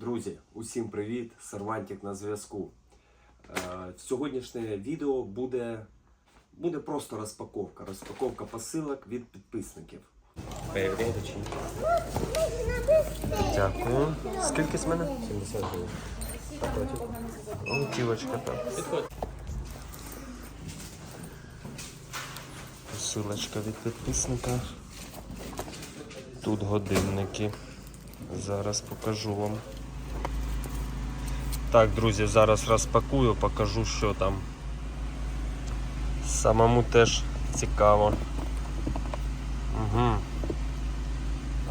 Друзі, усім привіт! Сервантик на зв'язку. Е, Сьогоднішнє відео буде, буде просто розпаковка. Розпаковка посилок від підписників. Дякую. Скільки з мене? 70 гривень. Лутівочка так. Посилочка від підписника. Тут годинники. Зараз покажу вам. Так, друзі, зараз розпакую, покажу, що там. Самому теж цікаво. Угу.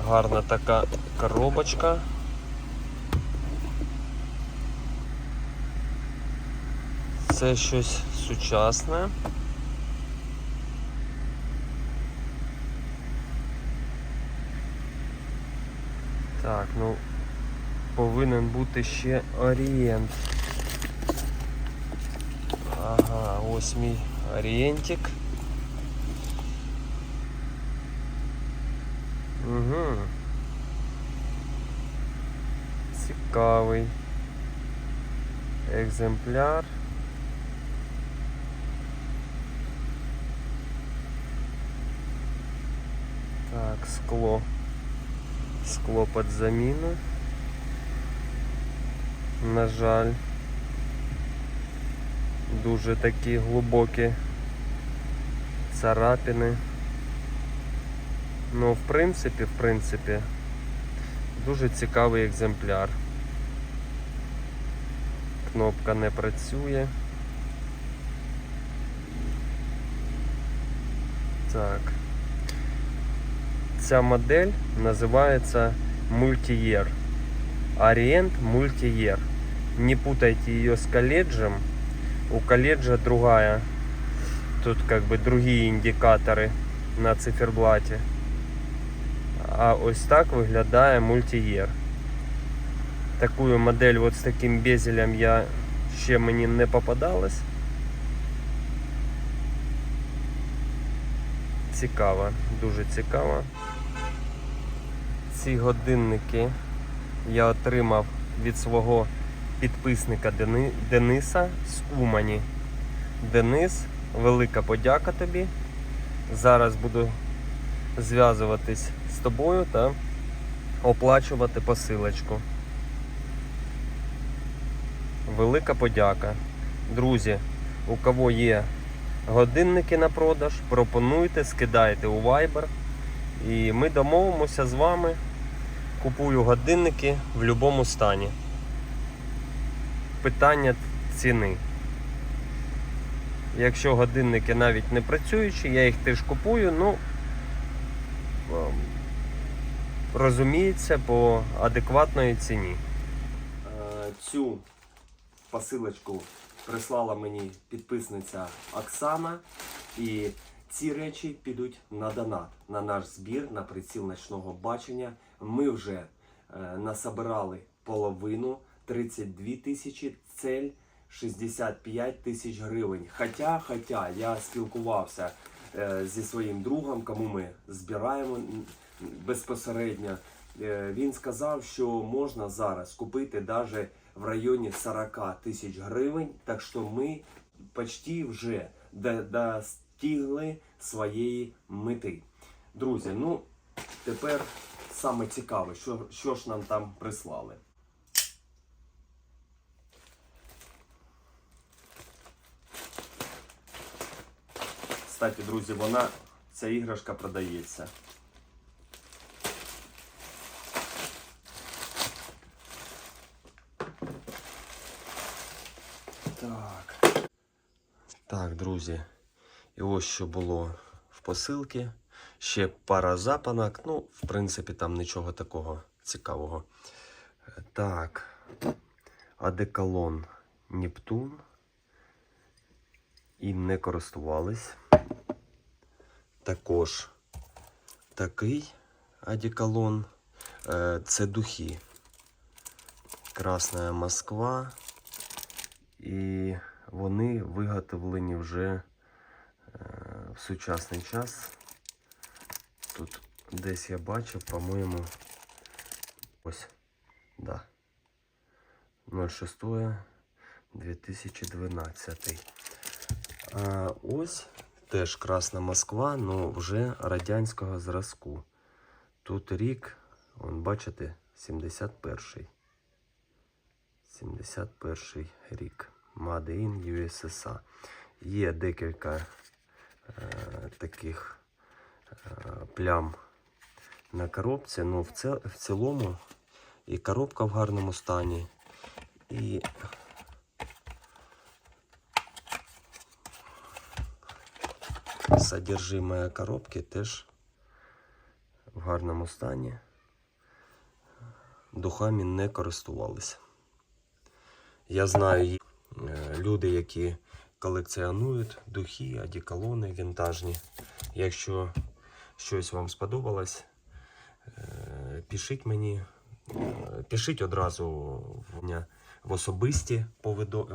Гарна така коробочка. Це щось сучасне. Так, ну повинен бути ще орієнт. Ага, ось мій орієнтик. Угу. Цікавий екземпляр. Так, скло. Скло під заміну. На жаль. Дуже такі глибокі царапини. Ну, в принципі, в принципі, дуже цікавий екземпляр. Кнопка не працює. Так. Ця модель називається Multiyear. Orient Multiyear. Не путайте ее с колледжем. У колледжа другая. Тут как бы другие индикаторы на циферблаті. А ось так виглядає мультиєр. Таку модель от з таким безелем я ще мені не попадалась. Цікаво, дуже цікаво. Ці годинники я отримав від свого підписника Дени- Дениса з Умані. Денис, велика подяка тобі. Зараз буду зв'язуватись з тобою та оплачувати посилочку. Велика подяка. Друзі, у кого є годинники на продаж, пропонуйте, скидайте у Viber. І ми домовимося з вами. Купую годинники в будь-якому стані. Питання ціни. Якщо годинники навіть не працюючі, я їх теж купую, ну ем, розуміється по адекватної ціні. Е, Цю посилочку прислала мені підписниця Оксана. І ці речі підуть на донат, на наш збір, на приціл ночного бачення. Ми вже е, насобирали половину 32 тисячі, цель 65 тисяч гривень. Хоча, хоча я спілкувався е, зі своїм другом, кому ми збираємо безпосередньо. Е, Він сказав, що можна зараз купити навіть в районі 40 тисяч гривень. Так що ми почти вже достигли своєї мети. Друзі, ну тепер саме цікаве, що, що ж нам там прислали. Кстати, друзі, вона, ця іграшка продається. Так. Так, друзі. І ось що було в посилці. Ще пара запанок. Ну, в принципі, там нічого такого цікавого. Так. Адеколон Нептун. І не користувались. Також такий одеколон. Е, Це духи. Красна Москва. І вони виготовлені вже е, в сучасний час. Тут десь я бачив, по-моєму, ось, да. 06 2012. А ось теж Красна Москва, але вже радянського зразку. Тут рік, он, бачите, 71-й. 71 рік. Made in USSR. Є декілька е, таких е, плям на коробці, але в, цел, в цілому і коробка в гарному стані, і содержимое коробки теж в гарному стані. Духами не користувалися. Я знаю е, люди, які колекціонують духи, одеколони вінтажні. Якщо щось вам сподобалось, е, пишіть мені, е, пишіть одразу в, в особисті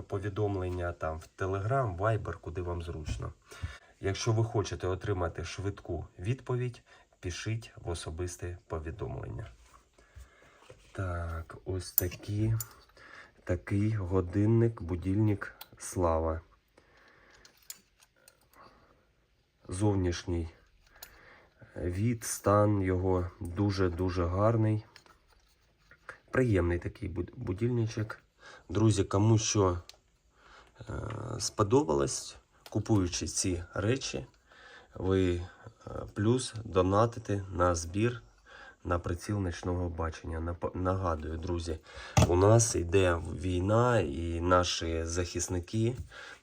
повідомлення, там в Telegram, Viber, куди вам зручно. Якщо ви хочете отримати швидку відповідь, пишіть в особисте повідомлення. Так, ось такі, такий годинник, будильник Слава. Зовнішній від, стан його дуже-дуже гарний. Приємний такий буд- будильничок. Друзі, кому що е, сподобалось, купуючи ці речі, ви е, плюс донатите на збір на приціл ночного бачення. Нагадую, друзі, у нас йде війна і наші захисники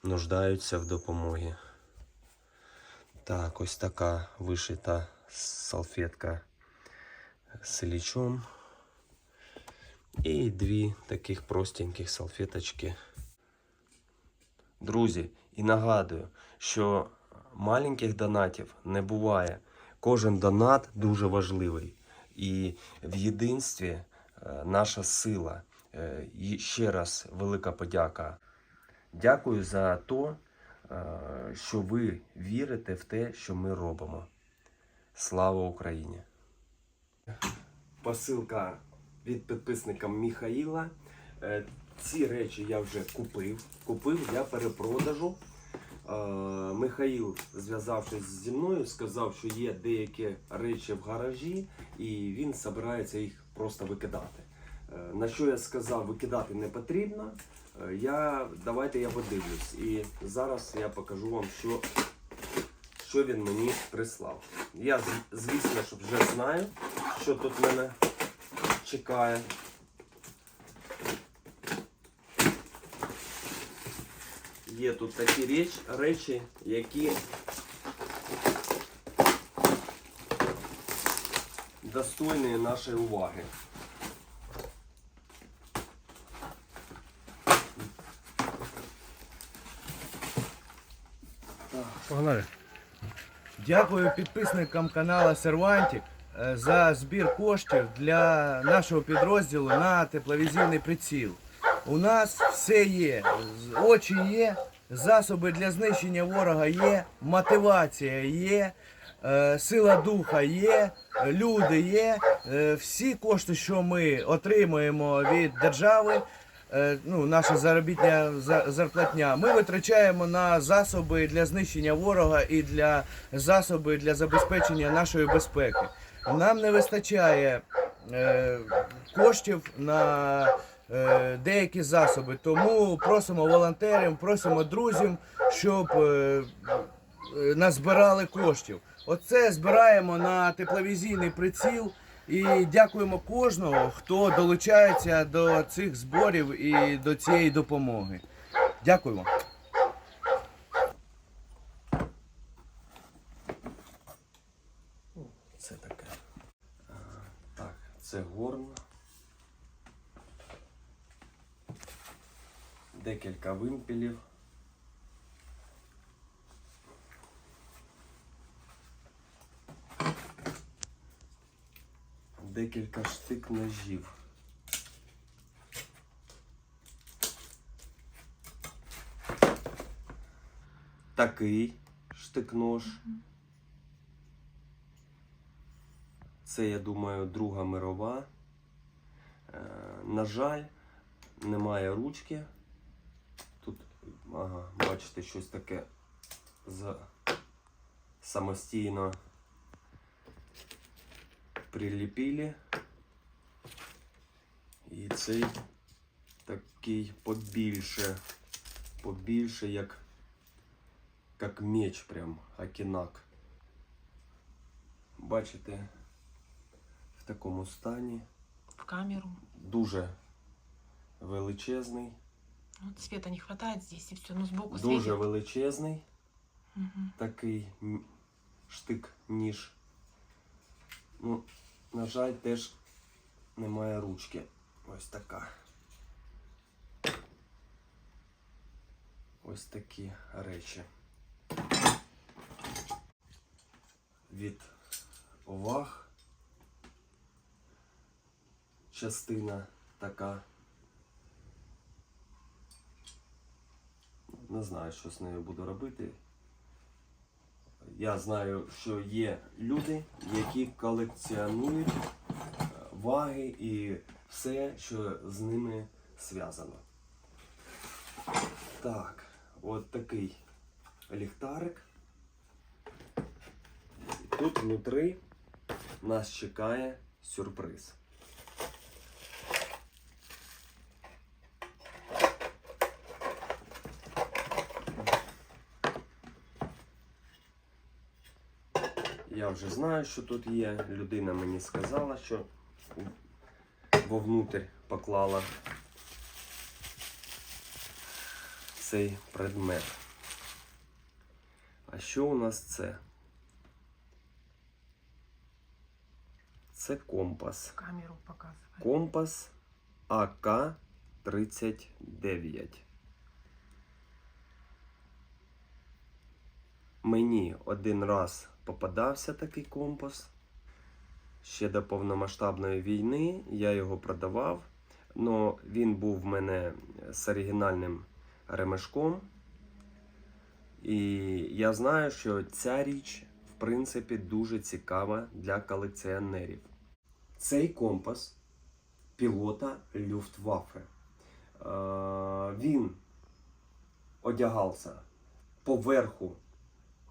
нуждаються в допомогі. Так, ось така вишита салфетка з лічом. І дві таких простеньких салфеточки. Друзі, і нагадую, що маленьких донатів не буває. Кожен донат дуже важливий. І в єдинстві е, наша сила. Е, І ще раз велика подяка. Дякую за те, що ви вірите в те, що ми робимо. Слава Україні! Посилка від підписника Міхаїла. Ці речі я вже купив. Купив для перепродажу. Е, Михаїл, зв'язавшись зі мною, сказав, що є деякі речі в гаражі, і він збирається їх просто викидати. Е, На що я сказав, викидати не потрібно. Е, Я, давайте я подивлюсь. І зараз я покажу вам, що, що він мені прислав. Я, звісно, вже знаю, що тут мене чекає. Є тут такі реч, речі, які достойні нашої уваги. Погнали. Дякую підписникам каналу Сервантик е, за збір коштів для нашого підрозділу на тепловізійний приціл. У нас все є. Очі є, засоби для знищення ворога є, мотивація є, е, сила духа є, люди є. Е, Всі кошти, що ми отримуємо від держави, е, ну, наша заробітня зарплатня, ми витрачаємо на засоби для знищення ворога і для засоби для забезпечення нашої безпеки. Нам не вистачає коштів на деякі засоби, тому просимо волонтерів, просимо друзів, щоб е, е, назбирали коштів. Оце збираємо на тепловізійний приціл. І дякуємо кожного, хто долучається до цих зборів і до цієї допомоги. Дякуємо. Це таке. Так, це горн. Декілька вимпелів. Декілька штик ножів. Такий штик-нож. Це, я думаю, Друга мирова. Е, на жаль, немає ручки. Ага, бачите, щось таке з самостійно приліпили. І цей такий побільше, побільше, як, як меч прям, акінак. Бачите, в такому стані. в камеру. Дуже величезний, Вот света не хватает здесь и все, ну сбоку дуже светит. величезний Мгм. такий штик ніж. Ну, на жаль, теж немає ручки. Ось така. Ось такі речі. Від ваг частина така. Не знаю, що з нею буду робити. Я знаю, що є люди, які колекціонують е, ваги і все, що з ними зв'язано. Так, от такий ліхтарик. Тут внутри нас чекає сюрприз. Я вже знаю, що тут є. Людина мені сказала, що вовнутрь поклала цей предмет. А що у нас це? Це компас. Камеру показывает. Компас АК-39. Мені один раз попадався такий компас. Ще до повномасштабної війни я його продавав. але він був в мене з оригінальним ремешком. І я знаю, що ця річ, в принципі, дуже цікава для колекціонерів. Цей компас пілота Люфтваффе. Е, Він одягався поверху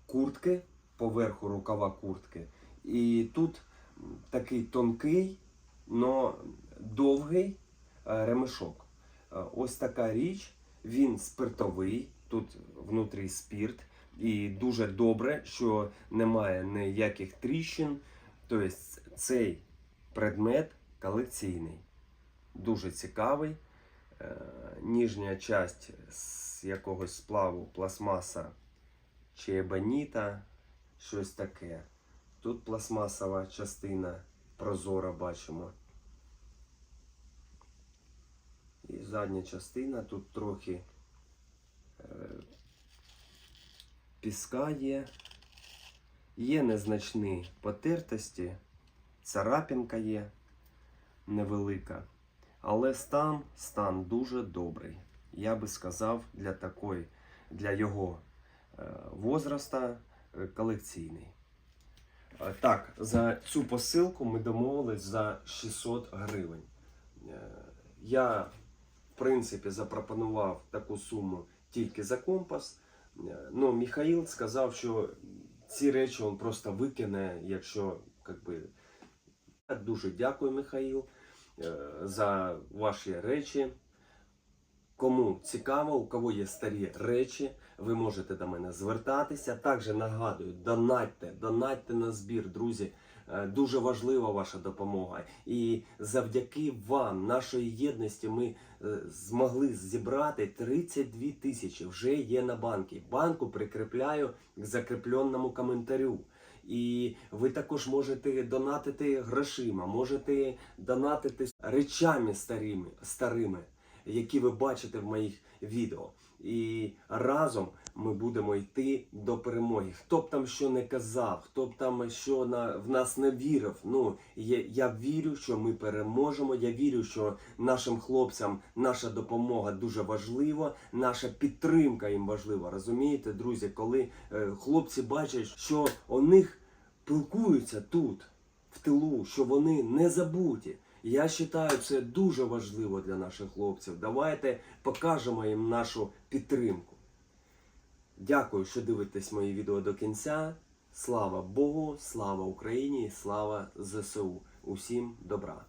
куртки, поверху рукава куртки. І тут такий тонкий, но довгий е, ремешок. Е, Ось така річ. Він спиртовий, тут внутрі спірт. І дуже добре, що немає ніяких тріщин. Тобто цей предмет колекційний. Дуже цікавий. Е, Ніжня часть з якогось сплаву пластмаса чи ебаніта, щось таке. Тут пластмасова частина прозора бачимо. І задня частина тут трохи е, піска є. Є незначні потертості, царапінка є невелика. Але стан, стан дуже добрий. Я би сказав, для такої, для його е, возраста колекційний. Е, Так, за цю посилку ми домовились за 600 гривень. Е, Я, в принципі, запропонував таку суму тільки за компас. Е, Ну, Михаїл сказав, що ці речі він просто викине, якщо как би, Дуже дякую, Михаїл, е, за ваші речі. Кому цікаво, у кого є старі речі, ви можете до мене звертатися. Також нагадую, донатьте, донатьте на збір, друзі. Е, Дуже важлива ваша допомога. І завдяки вам, нашої єдності, ми е, змогли зібрати 32 тисячі. Вже є на банки. Банку прикріпляю к закріпленому коментарю. І ви також можете донатити грошима, можете донатити речами старими, старими, які ви бачите в моїх відео. І разом ми будемо йти до перемоги. Хто б там що не казав, хто б там що на, в нас не вірив. Ну я, я вірю, що ми переможемо. Я вірю, що нашим хлопцям наша допомога дуже важлива, наша підтримка їм важлива. Розумієте, друзі, коли е, хлопці бачать, що у них пилкуються тут, в тилу, що вони не забуті. Я вважаю, це дуже важливо для наших хлопців. Давайте покажемо їм нашу підтримку. Дякую, що дивитесь мої відео до кінця. Слава Богу, слава Україні, слава ЗСУ. Усім добра!